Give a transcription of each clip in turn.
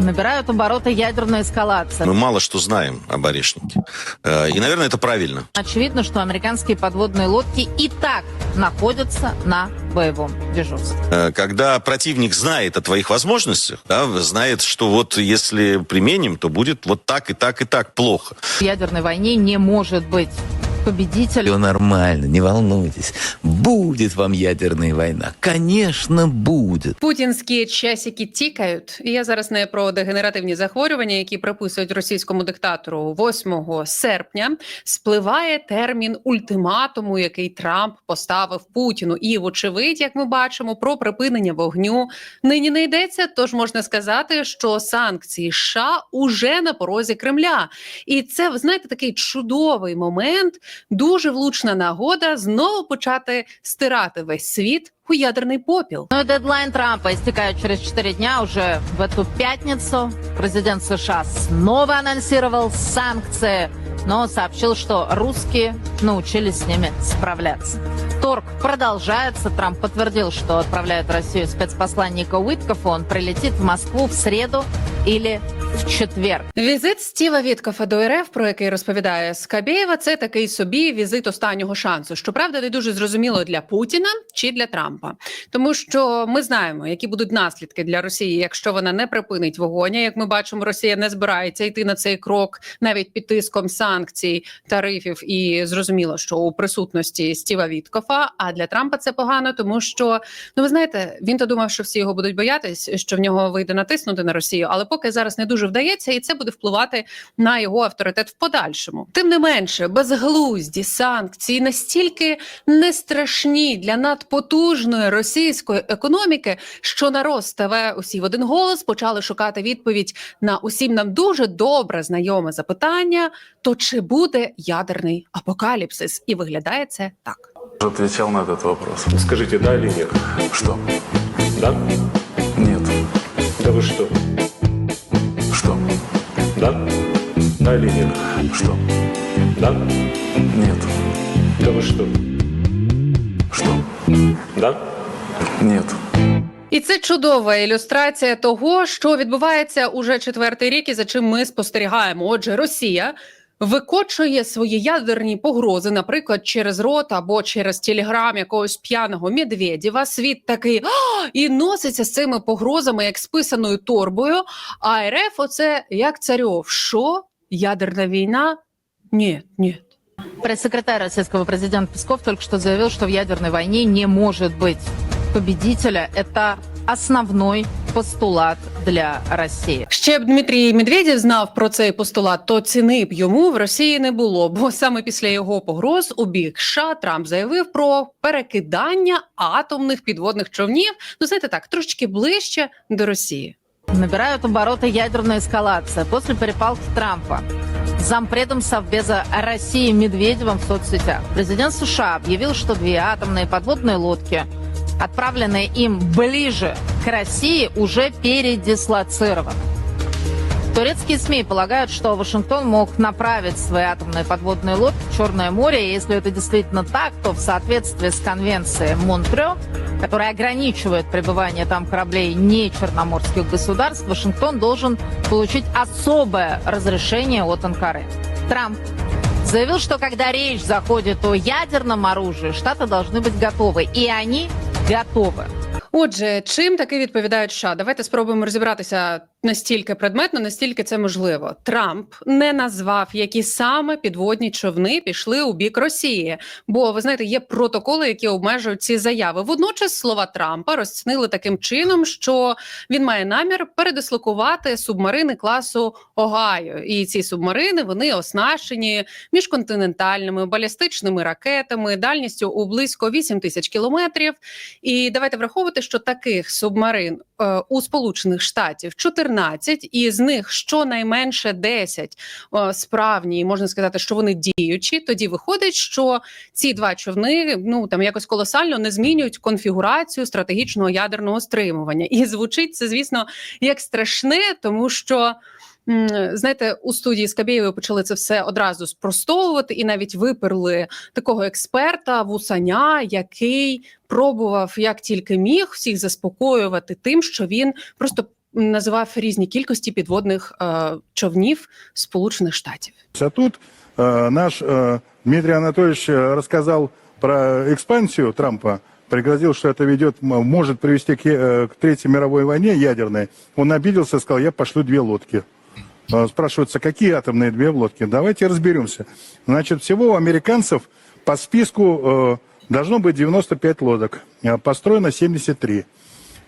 Набирают обороты ядерная эскалация. Мы мало что знаем об Орешнике. Э, И, наверное, это правильно. Очевидно, что американские подводные лодки и так находятся на боевом дежурстве. Э, Когда противник знает о твоих возможностях, да, знает, что вот если применим, то будет вот так и так и так плохо. В ядерной войне не может быть победителя. Все нормально, не волнуйтесь. Будет вам ядерная война. Конечно, будет. Путінські часики тікають. І я зараз не про дегенеративні захворювання, які приписують російському диктатору 8 серпня. Спливає термін ультиматуму, який Трамп поставив Путіну. І, вочевидь, як ми бачимо, про припинення вогню нині не йдеться. Тож можна сказати, що санкції США уже на порозі Кремля. І це, ви знаєте, такий чудовий момент, дуже влучна нагода знову почати стирати весь світ у ядерний попіл. Ну дедлайн Трампа истекает через 4 дня. Уже в эту пятницу президент США снова анонсировал санкции, но сообщил, что русские научились с ними справляться. Торг продолжается. Трамп подтвердил, что отправляет в Россию спецпосланника Уиткофа. Он прилетит в Москву в среду или в четверг. Візит Стіва Віткофа до РФ, про який розповідає Скабєєва, це такий собі візит останнього шансу. Щоправда, не дуже зрозуміло для Путіна чи для Трампа, тому що ми знаємо, які будуть наслідки для Росії, якщо вона не припинить вогонь. А Як ми бачимо, Росія не збирається йти на цей крок навіть під тиском санкцій, тарифів, і зрозуміло, що у присутності Стіва Віткофа. А для Трампа це погано, тому що ну ви знаєте, він то думав, що всі його будуть боятись, що в нього вийде натиснути на Росію, але поки зараз не дуже вдається, і це буде впливати на його авторитет в подальшому. Тим не менше, безглузді санкції настільки не страшні для надпотужної російської економіки, що на ТВ усі в один голос почали шукати відповідь на усім нам дуже добре знайоме запитання: то чи буде ядерний апокаліпсис? І виглядає це так. отвечал на этот вопрос. Скажите, да или нет? Что? Да? Нет. Да вы? Что? Да? Да или нет? Что? Да? Нет. Да вы что? Что? Да? Нет. І це чудова ілюстрація того, що відбувається уже четвертий рік, і за чим ми спостерігаємо. Отже, Росія викочує свої ядерні погрози, наприклад, через рот або через телеграм якогось п'яного Медведєва. Світ такий «А!» І носиться з цими погрозами як списаною торбою. А РФ оце як царьов. Що? Ядерна війна? Ні, ні. Пресс-секретарь российского президента Песков только что заявил, что в ядерной войне не может быть победителя. Это основной постулат для России. Ще б Дмитрій Медведєв знав про цей постулат, то ціни б йому в Росії не було. Бо саме після його погроз у бік США Трамп заявив про перекидання атомних підводних човнів. Ну знаєте так, трошечки ближче до Росії. Набирают обороты ядерная эскалация после перепалки Трампа. с Зампредом Совбеза России Медведевым в соцсетях. Президент США объявил, что две атомные подводные лодки, отправленные им ближе к России, уже передислоцированы. Турецкие СМИ полагают, что Вашингтон мог направить свои атомные подводные лодки в Черное море. И если это действительно так, то в соответствии с конвенцией Монтрё, которая ограничивает пребывание там кораблей не черноморских государств, Вашингтон должен получить особое разрешение от Анкары. Трамп заявил, что когда речь заходит о ядерном оружии, Штаты должны быть готовы. И они готовы. Отже, чим таки відповідають США? Давайте спробуємо розібратися настільки предметно, настільки це можливо. Трамп не назвав, які саме підводні човни пішли у бік Росії. Бо ви знаєте, є протоколи, які обмежують ці заяви. Водночас слова Трампа розцінили таким чином, що він має намір передислокувати субмарини класу Огайо. І ці субмарини вони оснащені міжконтинентальними балістичними ракетами дальністю у близько 8 тисяч кілометрів. І давайте враховувати, що таких субмарин е, у Сполучених Штатів 14, і з них щонайменше 10 е, справні, і можна сказати, що вони діючі. Тоді виходить, що ці два човни ну там якось колосально не змінюють конфігурацію стратегічного ядерного стримування. І звучить це, звісно, як страшне, тому що. Знаєте, у студії з Кабєєвою почали це все одразу спростовувати, і навіть виперли такого експерта вусаня, який пробував як тільки міг всіх заспокоювати тим, що він просто називав різні кількості підводних е, човнів Сполучених Штатів. А тут э, наш э, Дмитрий Анатольевич э, рассказал про экспансию Трампа, пригрозил, что это ведет, м- может привести к, э, к Третьей мировой войне ядерной. Он обиделся и сказал, я пошлю две лодки. Э, Спрашивается, какие атомные две лодки? Давайте разберемся. Значит, всего у американцев по списку э, должно быть 95 лодок, э, построено 73.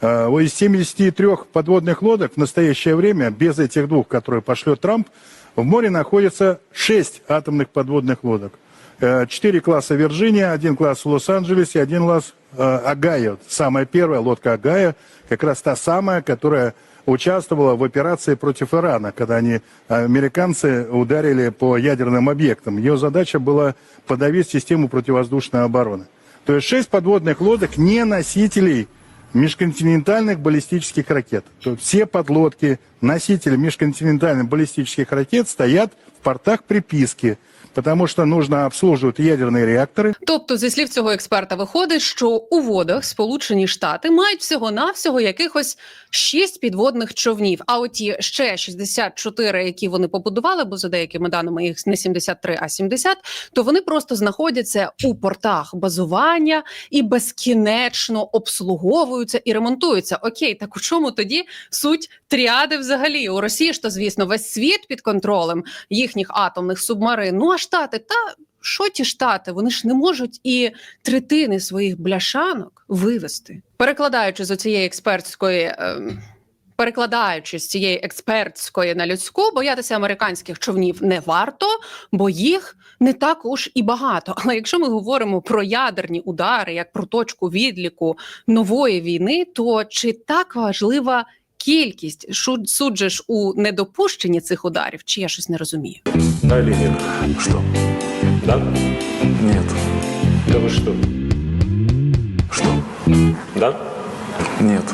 Э, Из 73 подводных лодок в настоящее время, без этих двух, которые пошлет Трамп, в море находится 6 атомных подводных лодок. Э, Четыре класса Вирджиния, один класс в Лос-Анджелесе, один класс э, Агая. Самая первая лодка Агая, как раз та самая, которая участвовала в операции против Ирана, когда они, американцы, ударили по ядерным объектам. Ее задача была подавить систему противовоздушной обороны. То есть шесть подводных лодок не носителей межконтинентальных баллистических ракет. То все подлодки, носители межконтинентальных баллистических ракет стоят в портах приписки, потому что нужно обслуживать ядерные реакторы. Тобто, зі слів цього експерта, виходить, що у водах Сполучені Штати мають всього навсього якихось шість підводних човнів. А оті ще 64, які вони побудували, бо за деякими даними їх не 73, а 70, то вони просто знаходяться у портах базування і безкінечно обслуговуються і ремонтуються. Окей, так у чому тоді суть тріади взагалі? У Росії ж то, звісно, весь світ під контролем їхніх атомних субмарин. Ну а штати та. Що ті штати? Вони ж не можуть і третини своїх бляшанок вивести. Перекладаючи з оцієї експертської. ем, Перекладаючи з цієї експертської на людську, боятися американських човнів не варто, бо їх не так уж і багато. Але якщо ми говоримо про ядерні удари, як про точку відліку нової війни, то чи так важлива кількість? Шу- Суджеш у недопущенні цих ударів, чи я щось не розумію? Да или нет? Что? Да? Нет. Да вы что? Что? Да? Нет.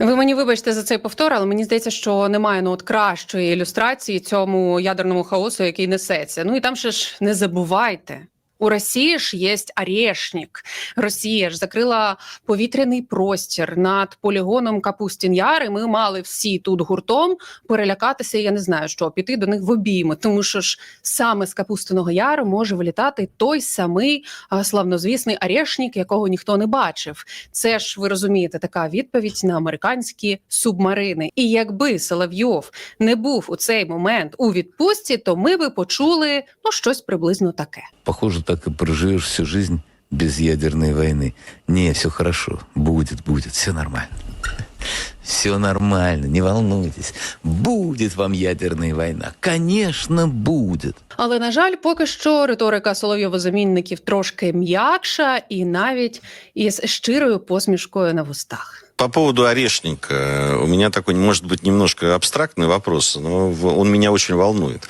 Ви мені вибачте за цей повтор, але мені здається, що немає ну от кращої ілюстрації цьому ядерному хаосу, який несеться. Ну і там ще ж не забувайте. У Росії ж є Орешник. Росія ж закрила повітряний простір над полігоном Капустін Яр. Ми мали всі тут гуртом перелякатися. Я не знаю, що піти до них в обійми, тому що ж саме з Капустиного Яру може вилітати той самий славнозвісний Орешник, якого ніхто не бачив. Це ж ви розумієте, така відповідь на американські субмарини. І якби Соловйов не був у цей момент у відпустці, то ми би почули ну щось приблизно таке. Похоже, так и проживешь всю жизнь без ядерной войны. Не, все хорошо. Будет, будет, все нормально. Все нормально, не волнуйтесь. Будет вам ядерная война. Конечно, будет. Але на жаль, поки що риторика Соловйова-замінників трошки м'якша і навіть із щирою посмішкою на вустах. По поводу орешника. э, У меня такой, может быть, немножко абстрактный вопрос, но в- он меня очень волнует.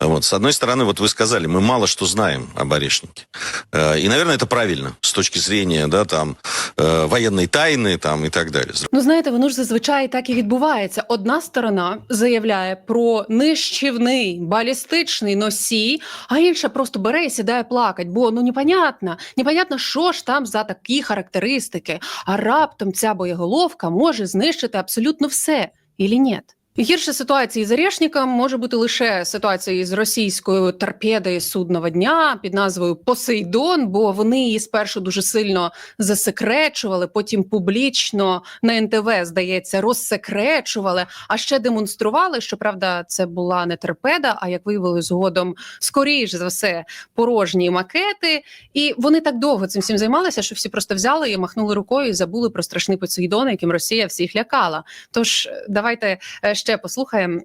Вот. С одной стороны, вот вы сказали, мы мало что знаем об орешнике. Э, И, наверное, это правильно с точки зрения да, там, э, военной тайны там, и так далее. С Ну знаєте, воно ж зазвичай так і відбувається. Одна сторона заявляє про нищівний балістичний носій, а інша просто бере і сідає плакать. Бо ну непонятно, непонятно, що ж там за такі характеристики. А раптом ця боєголовка може знищити абсолютно все, ілі ні? Гірша ситуація з Орешником може бути лише ситуація з російською торпедою судного дня під назвою Посейдон, бо вони її спершу дуже сильно засекречували, потім публічно на НТВ, здається, розсекречували, а ще демонстрували. що правда, це була не торпеда, а як виявили згодом, скоріш за все, порожні макети. І вони так довго цим всім займалися, що всі просто взяли і махнули рукою і забули про страшний Посейдон, яким Росія всіх лякала. Тож давайте е, ще послухаємо,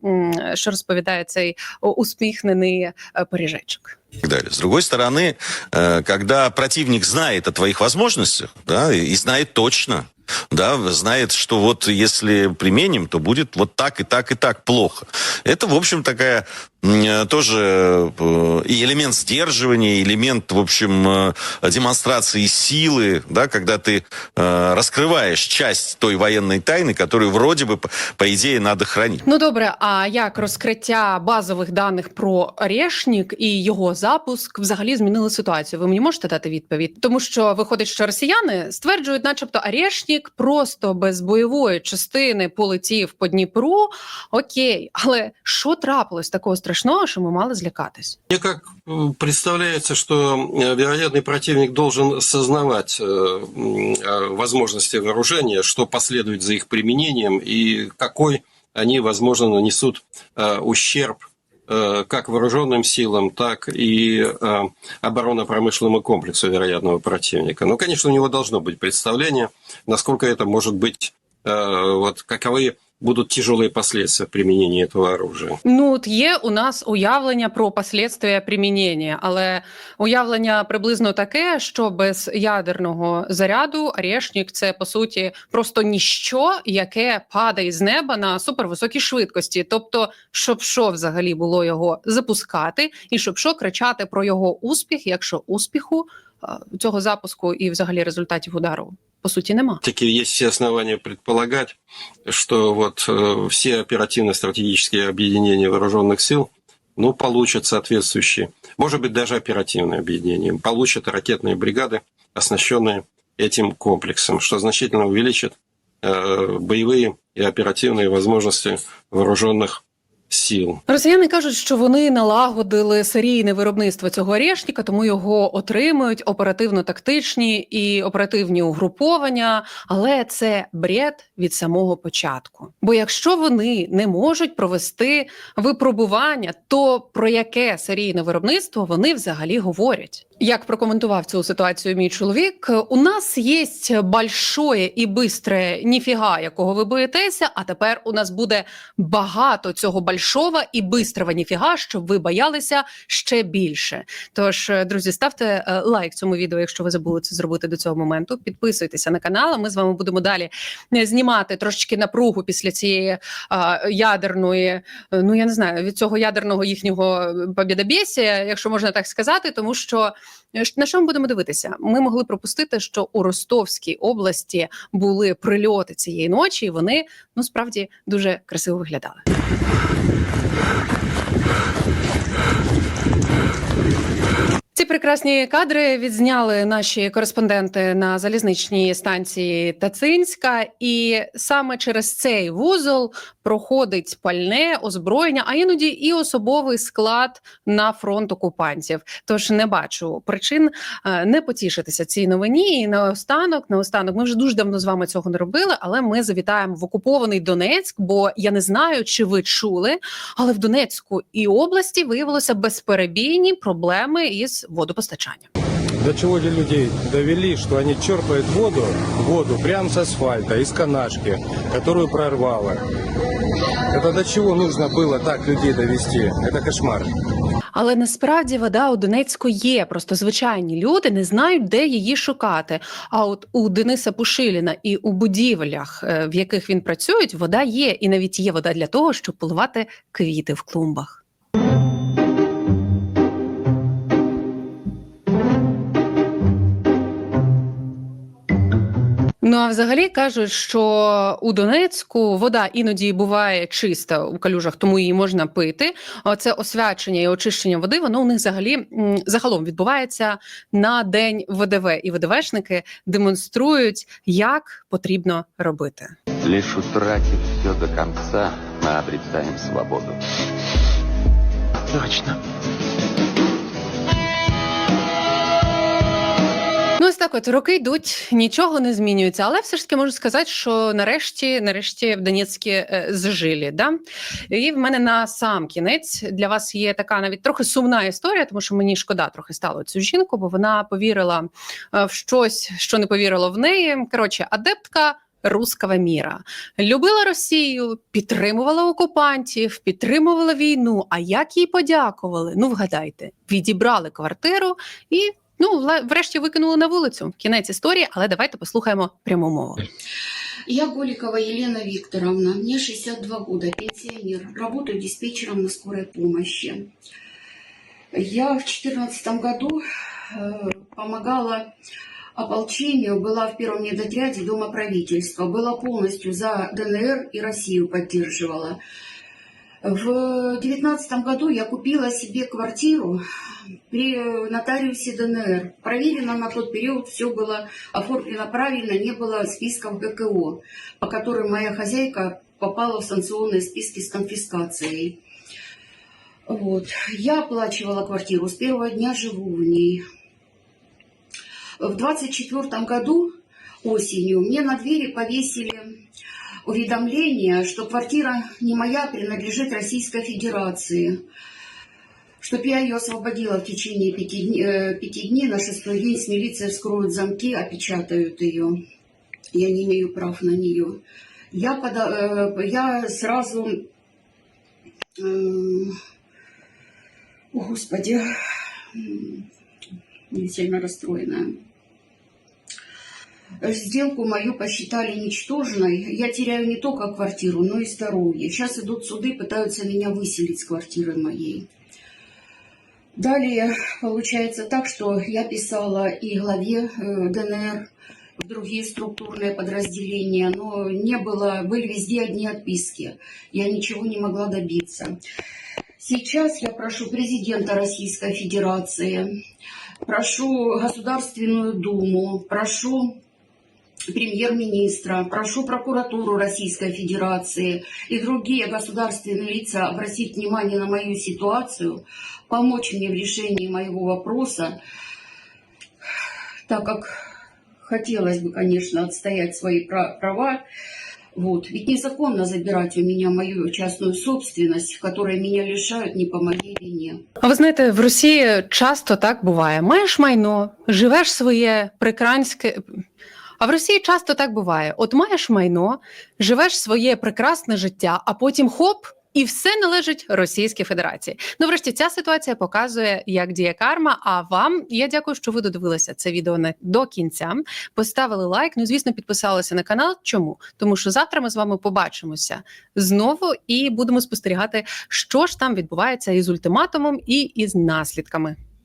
що розповідає цей усміхнений е, так далее. С другой стороны, э, когда противник знает о твоих возможностях, да, и знает точно, да, знает, что вот если применим, то будет вот так и так и так плохо. Это, в общем, такая м, э, тоже э, и элемент сдерживания, элемент, в общем, э, демонстрации силы, да, когда ты э, раскрываешь часть той военной тайны, которую вроде бы, по, по идее, надо хранить. Ну добре, а як розкриття базових даних про Орешник і його запуск взагалі змінили ситуацію? Ви мені можете дати відповідь? Тому що виходить, що росіяни стверджують, начебто, Орешник Орешнік просто без бойової частини полетів по Дніпру. Окей, але що трапилось такого страшного, що ми мали злякатись? Мне как э, представляется, что э, вероятный противник должен сознавать э, м, э, возможности вооружения, что последует за их применением и какой они, возможно, нанесут э, ущерб э, как вооруженным силам, так и э, оборонно-промышленному комплексу вероятного противника. Ну, конечно, у него должно быть представление, насколько это может быть, э, вот каковы будут тяжелые последствия применения этого оружия. Ну, от є у нас уявлення про последствия примінення, але уявлення приблизно таке, що без ядерного заряду Орешник – це по суті просто ніщо, яке падає з неба на супервисокій швидкості. Тобто, щоб що взагалі було його запускати, і щоб що кричати про його успіх, якщо успіху цього запуску і взагалі результатів удару по суті нема. Таки есть все основания предполагать, что вот э, все оперативно-стратегические объединения вооруженных сил ну, получат соответствующие, может быть, даже оперативные объединения, получат ракетные бригады, оснащенные этим комплексом, что значительно увеличит э, боевые и оперативные возможности вооруженных сил. Росіяни кажуть, що вони налагодили серійне виробництво цього орешника, тому його отримують оперативно-тактичні і оперативні угруповання. Але це бред від самого початку. Бо якщо вони не можуть провести випробування, то про яке серійне виробництво вони взагалі говорять? Як прокоментував цю ситуацію мій чоловік, у нас є большое і бистре ніфіга, якого ви боїтеся. А тепер у нас буде багато цього большого і бистрого ніфіга, щоб ви боялися ще більше. Тож, е, друзі, ставте е, лайк цьому відео, якщо ви забули це зробити до цього моменту. Підписуйтеся на канал. Ми з вами будемо далі е, знімати трошечки напругу після цієї а, ядерної, ну я не знаю, від цього ядерного їхнього побєдобєсія, якщо можна так сказати, тому що на що ми будемо дивитися? Ми могли пропустити, що у Ростовській області були прильоти цієї ночі, і вони ну справді дуже красиво виглядали. Ці прекрасні кадри відзняли наші кореспонденти на залізничній станції Тацинська, і саме через цей вузол проходить пальне озброєння, а іноді і особовий склад на фронт окупантів. Тож не бачу причин е, не потішитися цій новині. І наостанок, наостанок, ми вже дуже давно з вами цього не робили, але ми завітаємо в окупований Донецьк. Бо я не знаю, чи ви чули, але в Донецьку і області виявилося безперебійні проблеми із водопостачанням До чего ли людей довели, что они черпают воду, воду прямо с асфальта, из канашки, которую прорвало. Это до чего нужно было так людей довести? Это кошмар. Але насправді вода у Донецьку є. Просто звичайні люди не знають, де її шукати. А от у Дениса Пушиліна і у будівлях, е, в яких він працює, вода є, і навіть є вода для того, щоб поливати квіти в клумбах. Ну а взагалі кажуть, що у Донецьку вода іноді буває чиста у калюжах, тому її можна пити. Це освячення і очищення води. Воно у них взагалі загалом відбувається на день ВДВ, і ВДВшники демонструють, як потрібно робити. Лишь утратив все до конца, мы обретаем свободу. Точно. Ну, ось так, от роки йдуть, нічого не змінюється, але все ж таки можу сказати, що нарешті, нарешті в Донецькі е, зжилі. Да? І в мене на сам кінець для вас є така навіть трохи сумна історія, тому що мені шкода трохи стало цю жінку, бо вона повірила е, в щось, що не повірило в неї. Коротше, адептка. Руского міра любила Росію, підтримувала окупантів, підтримувала війну. А як їй подякували? Ну вгадайте, відібрали квартиру і ну вла- врешті викинули на вулицю. Кінець історії, але давайте послухаємо пряму мову. Я Голикова Елена Викторовна, мне 62 года, пенсионер, работаю диспетчером на скорой помощи. Я в 2014 году э, помогала ополчению, была в первом медотряде Дома правительства, была полностью за ДНР и Россию поддерживала. В девятнадцатом году я купила себе квартиру при нотариусе ДНР. Проверено на тот период, все было оформлено правильно, не было списков ГКО, по которым моя хозяйка попала в санкционные списки с конфискацией. Вот. Я оплачивала квартиру, с первого дня живу в ней. В 24 году осенью мне на двери повесили уведомление, что квартира не моя, принадлежит Российской Федерации. Чтоб я ее освободила в течение пяти, дней- э, пяти дней, на шестой день с милицией вскроют замки, опечатают ее. Я не имею прав на нее. Я, пода- э, я сразу... э, О, Господи, я сильно расстроенная. Сделку мою посчитали ничтожной. Я теряю не только квартиру, но и здоровье. Сейчас идут суды, пытаются меня выселить с квартиры моей. Далее получается так, что я писала и главе э, ДНР, в другие структурные подразделения, но не было, были везде одни отписки. Я ничего не могла добиться. Сейчас я прошу президента Российской Федерации, прошу Государственную Думу, прошу премьер-министра, прошу прокуратуру Российской Федерации и другие государственные лица обратить внимание на мою ситуацию, помочь мне в решении моего вопроса, так как хотелось бы, конечно, отстоять свои права. Вот. Ведь незаконно забирать у меня мою частную собственность, которой меня лишают не по моей вине. А ви знаєте, в Росії часто так буває. Маєш майно, живеш своє прикранське. А в Росії часто так буває: от маєш майно, живеш своє прекрасне життя, а потім хоп. І все належить Російській Федерації. Ну, врешті, ця ситуація показує, як діє карма. А вам я дякую, що ви додивилися це відео на- до кінця. Поставили лайк. Ну, звісно, підписалися на канал. Чому? Тому що завтра ми з вами побачимося знову і будемо спостерігати, що ж там відбувається із ультиматумом і із наслідками.